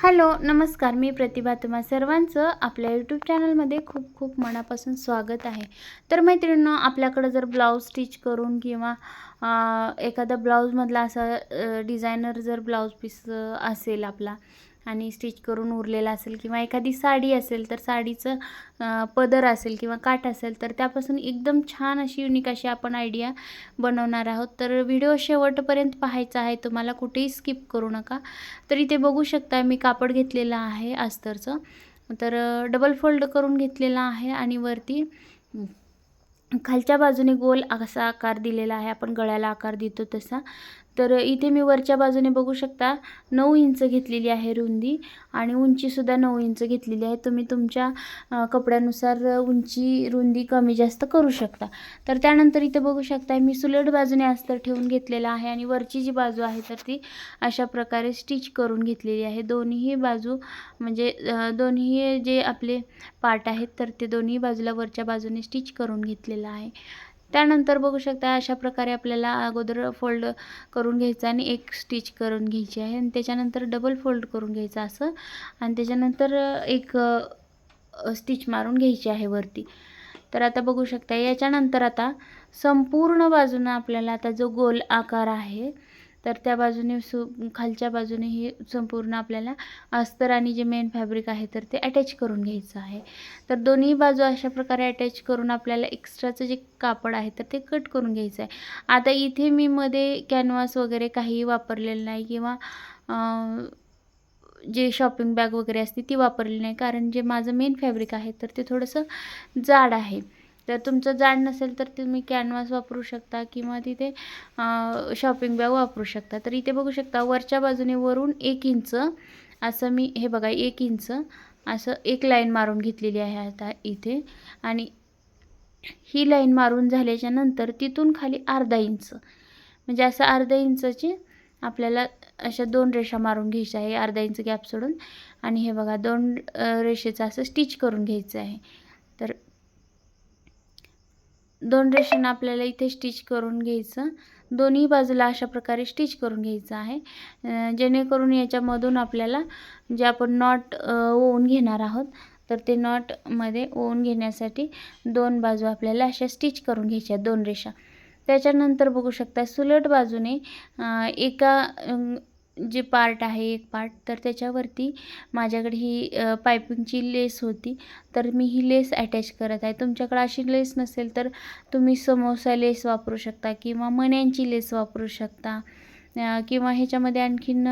Hello नमस्कार. मी प्रतिभा तुम्हा सर्वांचं आपल्या यूट्यूब चॅनलमध्ये खूप खूप मनापासून स्वागत आहे. तर मैत्रिणींनो आपल्याकडं जर ब्लाऊज स्टिच करून किंवा एखादा ब्लाऊजमधला असा डिझायनर जर ब्लाऊज पीस असेल आपला आणि स्टिच करून उरलेला असेल किंवा एखादी साडी असेल तर साडीचं पदर असेल किंवा काठ असेल तर त्यापासून एकदम छान अशी युनिक अशी आपण आयडिया बनवणार आहोत. तर व्हिडिओ शेवटपर्यंत पाहायचा आहे तुम्हाला कुठेही स्किप करू नका. तर इथे बघू शकता मी कापड घेतलेलं आहे अस्तरचं. तर डबल फोल्ड करून घेतलेला आहे आणि वरती खालच्या बाजूने गोल असा आकार दिलेला आहे. आपण गळ्याला आकार देतो तसा. तर इथे मी वरच्या बाजूने बघू शकता नऊ इंच घेतलेली आहे रुंदी आणि उंचीसुद्धा नऊ इंच घेतलेली आहे. तुम्ही तुमच्या कपड्यानुसार उंची रुंदी कमी जास्त करू शकता. तर त्यानंतर इथे बघू शकता मी सुलट बाजूने अस्तर ठेवून घेतलेलं आहे आणि वरची जी बाजू आहे तर ती अशा प्रकारे स्टिच करून घेतलेली आहे. दोन्ही बाजू म्हणजे दोन्ही जे आपले पार्ट आहेत तर ते दोन्ही बाजूला वरच्या बाजूने स्टिच करून घेतलेलं आहे. त्यानंतर बघू शकता अशा प्रकारे आपल्याला अगोदर फोल्ड करून घ्यायचं आणि एक स्टिच करून घ्यायची आहे. आणि त्याच्यानंतर डबल फोल्ड करून घ्यायचं असं. आणि त्याच्यानंतर एक स्टिच मारून घ्यायची आहे वरती. तर आता बघू शकता याच्यानंतर आता संपूर्ण बाजूनं आपल्याला आता जो गोल आकार आहे तर त्या बाजूने सु खालच्या बाजूने हे संपूर्ण आपल्याला अस्तर आणि जे मेन फॅब्रिक आहे तर ते अटॅच करून घ्यायचं आहे. तर दोन्ही बाजू अशा प्रकारे अटॅच करून आपल्याला एक्स्ट्राचं जे कापड आहे तर ते कट करून घ्यायचं आहे. आता इथे मी मध्ये कॅनव्हास वगैरे काही वापरलेलं नाही किंवा जे शॉपिंग बॅग वगैरे असते ती वापरली नाही. कारण जे माझं मेन फॅब्रिक आहे तर ते थोडंसं जाड आहे. तर तुमचं जाड नसेल तर तुम्ही कॅनव्हास वापरू शकता किंवा तिथे शॉपिंग बॅग वापरू शकता. तर इथे बघू शकता वरच्या बाजूने वरून एक इंच असं मी हे बघा एक इंच असं एक लाईन मारून घेतलेली आहे आता इथे. आणि ही लाईन मारून झाल्याच्यानंतर तिथून खाली अर्धा इंच. म्हणजे असं अर्धा इंचाची आपल्याला अशा दोन रेषा मारून घ्यायच्या आहे अर्धा इंच गॅप सोडून. आणि हे बघा दोन रेषेचं असं स्टिच करून घ्यायचं आहे. तर दोन रेषेनं आपल्याला इथे स्टिच करून घ्यायचं. दोन्ही बाजूला अशा प्रकारे स्टिच करून घ्यायचं आहे. जेणेकरून याच्यामधून आपल्याला जे आपण नॉट ओवून घेणार आहोत तर ते नॉटमध्ये ओवून घेण्यासाठी दोन बाजू आपल्याला अशा स्टिच करून घ्यायच्या आहेत, दोन रेषा. त्याच्यानंतर बघू शकता सुलट बाजूने एका जे पार्ट आहे एक पार्ट तर त्याच्यावरती माझ्याकडे ही पायपिंगची लेस होती. तर मी ही लेस अटॅच करत आहे. तुमच्याकडे अशी लेस नसेल तर तुम्ही समोसा लेस वापरू शकता किंवा मण्यांची लेस वापरू शकता. किंवा ह्याच्यामध्ये आणखीन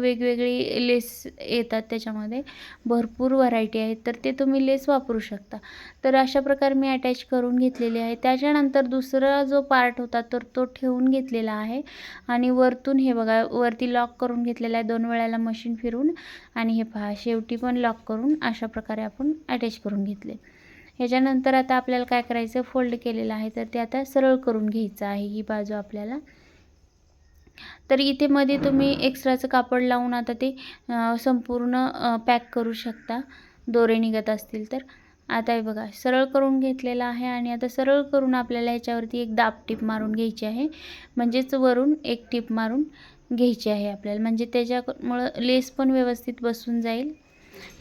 वेगवेगळी लेस येतात त्याच्यामध्ये. भरपूर व्हरायटी आहेत तर ते तुम्ही लेस वापरू शकता. तर अशा प्रकारे मी अटॅच करून घेतलेली आहे. त्याच्यानंतर दुसरा जो पार्ट होता तर तो ठेवून घेतलेला आहे. आणि वरतून हे बघा वरती लॉक करून घेतलेला आहे. दोन वेळाला मशीन फिरून आणि हे पहा शेवटी पण लॉक करून अशा प्रकारे आपण अटॅच करून घेतले. ह्याच्यानंतर आता आपल्याला काय करायचं? फोल्ड केलेलं आहे. तर ते आता सरळ करून घ्यायचं आहे ही बाजू आपल्याला. तर इथे मध्ये तुम्ही एक्स्ट्राचं कापड लावून आता ते संपूर्ण पॅक करू शकता. दोरे निघत असतील तर. आता हे बघा सरळ करून घेतलेला आहे आणि आता सरळ करून आपल्याला ह्याच्यावरती एक दाब टीप मारून घ्यायची आहे. म्हणजेच वरून एक टीप मारून घ्यायची आहे आपल्याला. म्हणजे त्याच्यामुळं लेस पण व्यवस्थित बसून जाईल.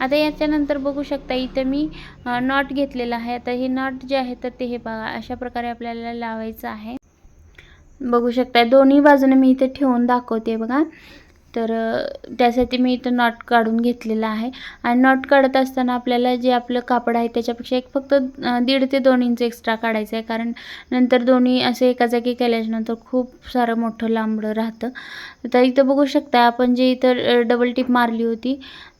आता याच्यानंतर बघू शकता इथं मी नॉट घेतलेला आहे. आता हे नॉट जे आहे तर ते हे बघा अशा प्रकारे आपल्याला लावायचं आहे. बघू शकताय. दोन्ही बाजूने मी इथे ठेवून दाखवते बघा. तर त्यासाठी मी इथं नॉट काढून घेतलेला आहे. आणि नॉट काढत असताना आपल्याला जे आपलं कापड आहे त्याच्यापेक्षा एक फक्त दीड ते दोन इंच एक्स्ट्रा काढायचं आहे. कारण नंतर दोन्ही असे एका जागी केल्याच्यानंतर खूप सारं मोठं लांबडं राहतं. तर इथं बघू शकता आपण जे इथं डबल टिप मारली होती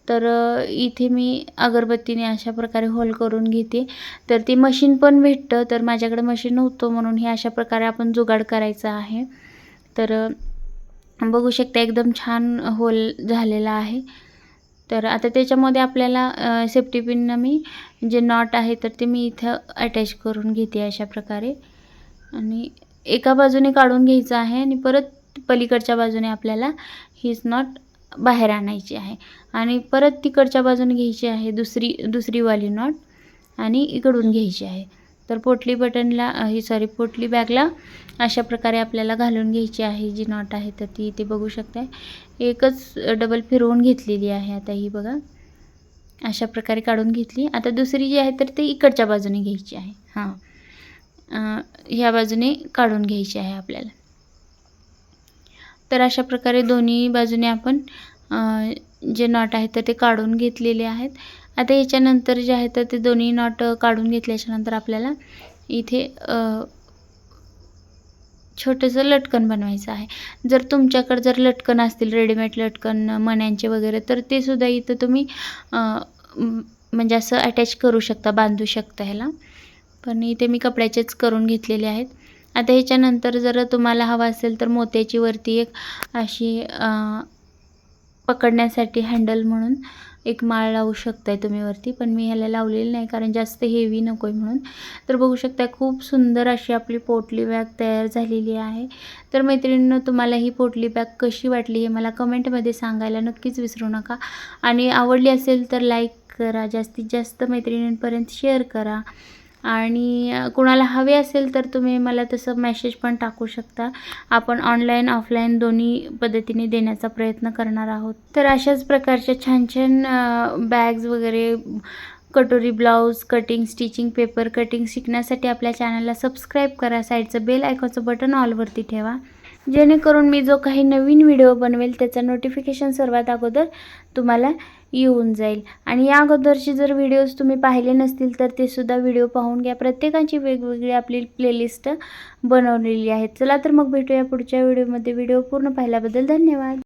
तर इथे मी अगरबत्तीने अशा प्रकारे होल करून घेते. तर ते मशीन पण भेटतं तर माझ्याकडे मशीन नव्हतं म्हणून हे अशा प्रकारे आपण जुगाड करायचा आहे. तर बघू शकता एकदम छान होल झालेला आहे. तर आता त्याच्यामध्ये आपल्याला सेफ्टी पिननं मी जे नॉट आहे तर ते मी इथं अटॅच करून घेते अशा प्रकारे. आणि एका बाजूने काढून घ्यायचं आहे आणि परत पलीकडच्या बाजूने आपल्याला हीच नॉट बाहेर आणायची आहे. आणि परत तिकडच्या बाजून घ्यायची आहे दुसरी दुसरी वाली नॉट आणि इकडून घ्यायची आहे. तर पोटली बटनला ही सॉरी पोटली बॅगला अशा प्रकारे आपल्याला घालून घ्यायची आहे जी नॉट आहे. तर ती इथे बघू शकताय. एकच डबल फिरवून घेतलेली आहे आता ही बघा. अशा प्रकारे काढून घेतली. आता दुसरी जी आहे तर ती इकडच्या बाजूने घ्यायची आहे. हां. ह्या बाजूने काढून घ्यायची आहे आपल्याला. तर अशा प्रकारे दोन्ही बाजूने आपण जे नॉट आहेत तर ते काढून घेतलेले आहेत. आता याच्यानंतर जे आहे तर ते दोन्ही नॉट काढून घेतल्याच्यानंतर आपल्याला इथे छोटंसं लटकन बनवायचं आहे. जर तुमच्याकडे जर लटकन असतील रेडीमेड लटकन मण्यांचे वगैरे तर ते सुद्धा इथं तुम्ही म्हणजे असं अटॅच करू शकता बांधू शकता ह्याला. पण इथे मी कपड्याचेच करून घेतलेले आहेत. आता ह्याच्यानंतर जर तुम्हाला हवा असेल तर मोत्याची वरती एक अशी पकडण्यासाठी हँडल म्हणून एक माळ लावू शकताय तुम्ही वरती. पण मी ह्याला लावलेली नाही कारण जास्त हेवी नको आहे म्हणून. तर बघू शकता खूप सुंदर अशी आपली पोटली बॅग तयार झालेली आहे. तर मैत्रिणींनो तुम्हाला ही पोटली बॅग कशी वाटली हे मला कमेंटमध्ये सांगायला नक्कीच विसरू नका. आणि आवडली असेल तर लाईक करा जास्तीत जास्त मैत्रिणींपर्यंत शेअर करा. आणि कोणाला कुणाला हवे असेल तर तुम्ही मला तसं मेसेज पण टाकू शकता. आपण ऑनलाईन ऑफलाईन दोन्ही पद्धतीने देण्याचा प्रयत्न करणार आहोत. तर अशाच प्रकारच्या छान छान बॅग्स वगैरे कटोरी blouse cutting stitching paper cutting शिकण्यासाठी आपल्या चॅनलला सबस्क्राईब करा. साईडचं बेल आयकॉनचं बटन ऑलवरती ठेवा. जेणेकरून मी जो काही नवीन व्हिडिओ बनवेल त्याचं नोटिफिकेशन सर्वात अगोदर तुम्हाला येऊन जाईल. आणि या अगोदरचे जर व्हिडिओज तुम्ही पाहिले नसतील तर ते सुद्धा व्हिडिओ पाहून घ्या. प्रत्येकाची वेगवेगळी आपली प्लेलिस्ट बनवलेली आहे चला तर मग भेटूया पुढच्या व्हिडिओमध्ये व्हिडिओ पूर्ण पाहिल्याबद्दल धन्यवाद.